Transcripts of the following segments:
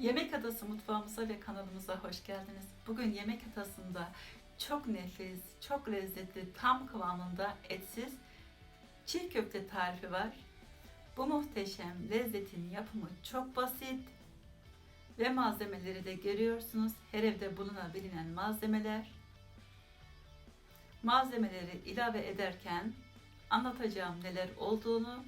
Yemek Adası mutfağımıza ve kanalımıza hoş geldiniz. Bugün Yemek Adası'nda çok nefis, çok lezzetli, tam kıvamında etsiz çiğ köfte tarifi var. Bu muhteşem lezzetin yapımı çok basit ve malzemeleri de görüyorsunuz. Her evde bulunabilen malzemeler. Malzemeleri ilave ederken anlatacağım neler olduğunu,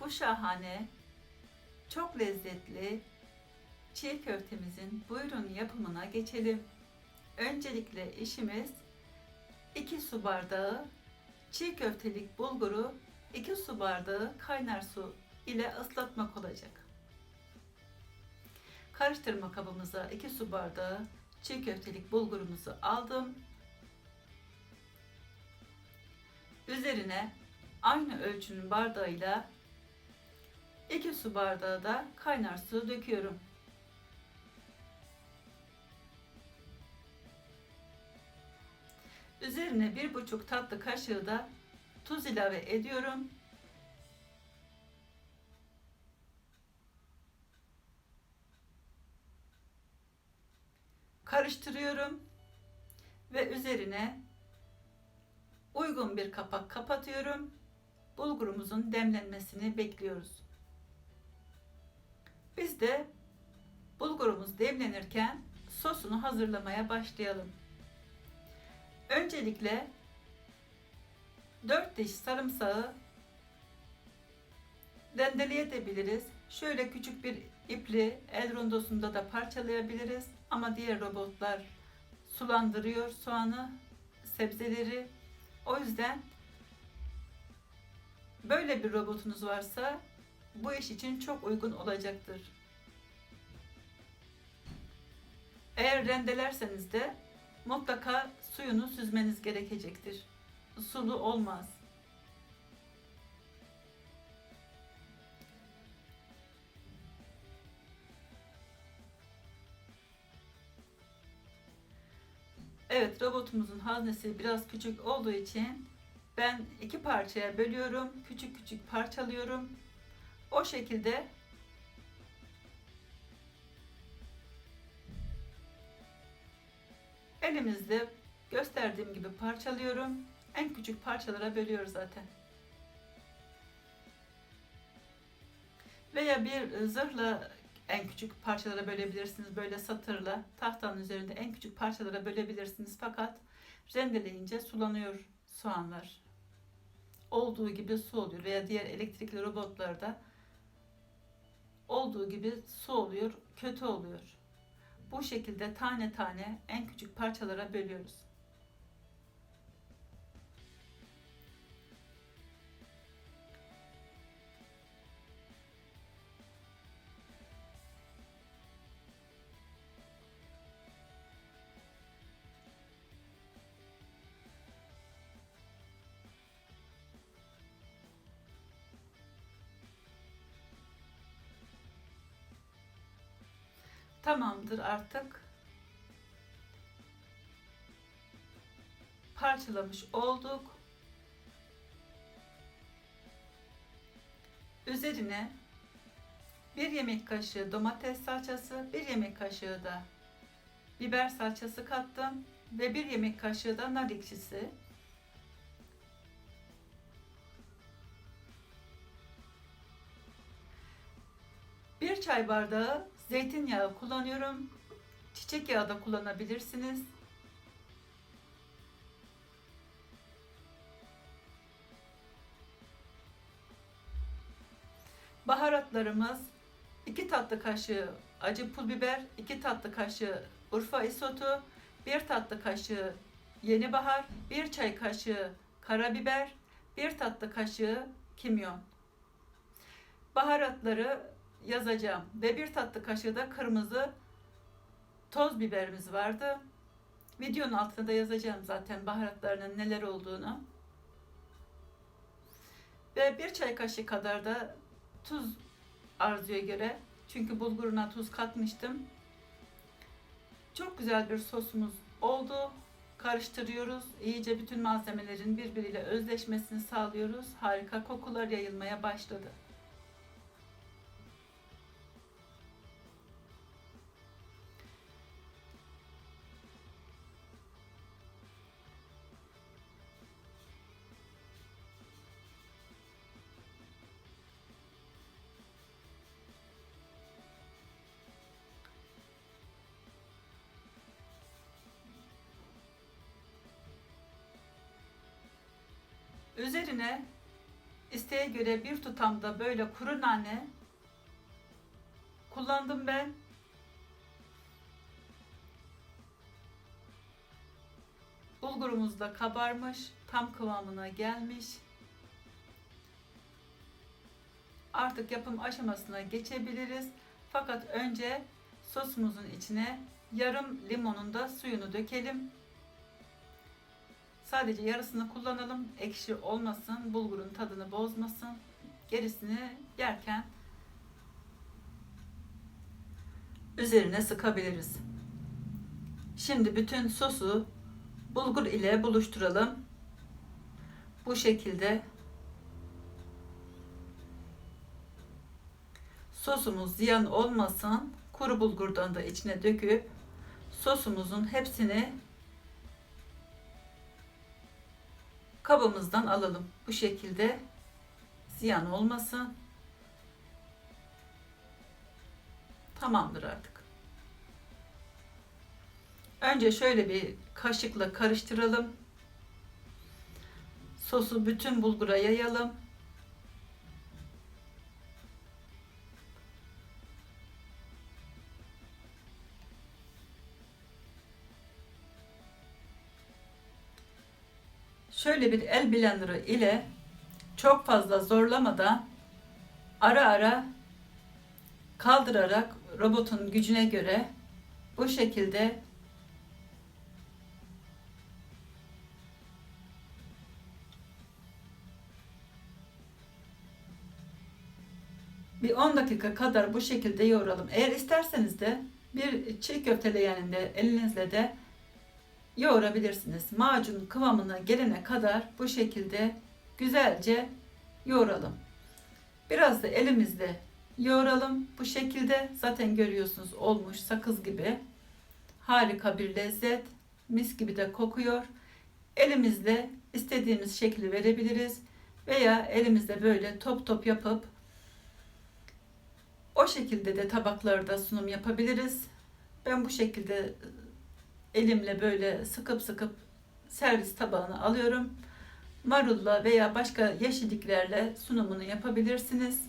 bu şahane, çok lezzetli çiğ köftemizin buyurun yapımına geçelim. Öncelikle işimiz 2 su bardağı çiğ köftelik bulguru 2 su bardağı kaynar su ile ıslatmak olacak. Karıştırma kabımıza 2 su bardağı çiğ köftelik bulgurumuzu aldım. Üzerine aynı ölçünün bardağıyla 2 su bardağı da kaynar su döküyorum. Üzerine bir buçuk tatlı kaşığı da tuz ilave ediyorum. Karıştırıyorum ve üzerine uygun bir kapak kapatıyorum. Bulgurumuzun demlenmesini bekliyoruz. Biz de bulgurumuz demlenirken sosunu hazırlamaya başlayalım. Öncelikle 4 diş sarımsağı rendeleyebiliriz. Şöyle küçük bir ipli el rondosunda da parçalayabiliriz. Ama diğer robotlar sulandırıyor soğanı, sebzeleri. O yüzden böyle bir robotunuz varsa bu iş için çok uygun olacaktır. Eğer rendelerseniz de mutlaka suyunu süzmeniz gerekecektir. Sulu olmaz. Evet robotumuzun haznesi biraz küçük olduğu için ben iki parçaya bölüyorum. Küçük küçük parçalıyorum. O şekilde elimizle gösterdiğim gibi parçalıyorum. En küçük parçalara bölüyoruz zaten. Veya bir zırhla en küçük parçalara bölebilirsiniz. Böyle satırla tahtanın üzerinde en küçük parçalara bölebilirsiniz. Fakat rendeleyince sulanıyor soğanlar. Olduğu gibi su oluyor veya diğer elektrikli robotlarda olduğu gibi su oluyor, kötü oluyor. Bu şekilde tane tane en küçük parçalara bölüyoruz. Tamamdır artık. Parçalamış olduk. Üzerine bir yemek kaşığı domates salçası, bir yemek kaşığı da biber salçası kattım ve bir yemek kaşığı da nar ekşisi. Bir çay bardağı zeytinyağı kullanıyorum. Çiçek yağı da kullanabilirsiniz. Baharatlarımız 2 tatlı kaşığı acı pul biber, 2 tatlı kaşığı Urfa isotu, 1 tatlı kaşığı yeni bahar, 1 çay kaşığı karabiber, 1 tatlı kaşığı kimyon. Baharatları yazacağım. Ve bir tatlı kaşığı da kırmızı toz biberimiz vardı. Videonun altına da yazacağım zaten baharatlarının neler olduğunu. Ve bir çay kaşığı kadar da tuz arzuya göre. Çünkü bulguruna tuz katmıştım. Çok güzel bir sosumuz oldu. Karıştırıyoruz. İyice bütün malzemelerin birbiriyle özleşmesini sağlıyoruz. Harika kokular yayılmaya başladı. Üzerine isteğe göre bir tutam da böyle kuru nane kullandım ben. Bulgurumuz da kabarmış, tam kıvamına gelmiş. Artık yapım aşamasına geçebiliriz. Fakat önce sosumuzun içine yarım limonun da suyunu dökelim. Sadece yarısını kullanalım. Ekşi olmasın, bulgurun tadını bozmasın. Gerisini yerken üzerine sıkabiliriz. Şimdi bütün sosu bulgur ile buluşturalım. Bu şekilde sosumuz ziyan olmasın. Kuru bulgurdan da içine döküp sosumuzun hepsini kabımızdan alalım. Bu şekilde ziyan olmasın. Tamamdır artık. Önce şöyle bir kaşıkla karıştıralım. Sosu bütün bulgura yayalım. Şöyle bir el blenderı ile çok fazla zorlamadan ara ara kaldırarak robotun gücüne göre bu şekilde bir 10 dakika kadar bu şekilde yoğuralım. Eğer isterseniz de bir çiğ köfteleyeninde elinizle de yoğurabilirsiniz. Macun kıvamına gelene kadar bu şekilde güzelce yoğuralım. Biraz da elimizle yoğuralım. Bu şekilde zaten görüyorsunuz olmuş sakız gibi. Harika bir lezzet. Mis gibi de kokuyor. Elimizle istediğimiz şekli verebiliriz. Veya elimizde böyle top top yapıp o şekilde de tabaklarda sunum yapabiliriz. Ben bu şekilde elimle böyle sıkıp sıkıp servis tabağına alıyorum. Marulla veya başka yeşilliklerle sunumunu yapabilirsiniz.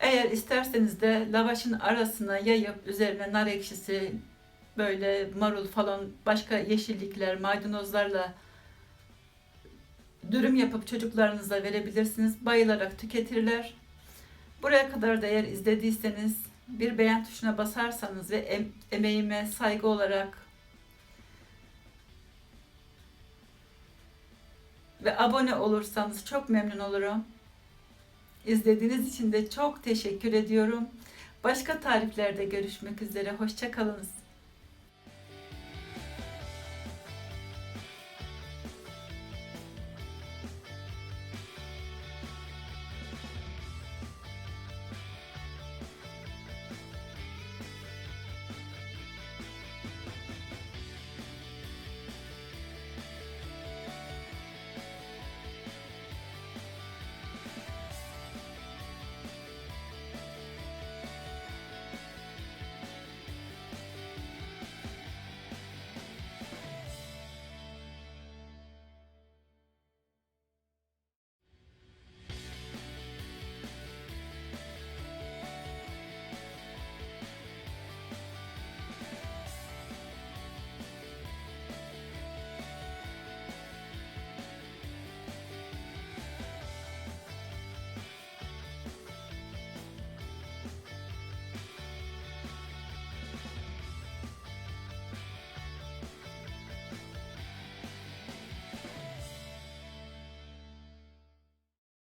Eğer isterseniz de lavaşın arasına yayıp üzerine nar ekşisi, böyle marul falan başka yeşillikler, maydanozlarla dürüm yapıp çocuklarınıza verebilirsiniz. Bayılarak tüketirler. Buraya kadar da eğer izlediyseniz bir beğen tuşuna basarsanız ve em- emeğime saygı olarak ve abone olursanız çok memnun olurum. İzlediğiniz için de çok teşekkür ediyorum. Başka tariflerde görüşmek üzere. Hoşçakalınız.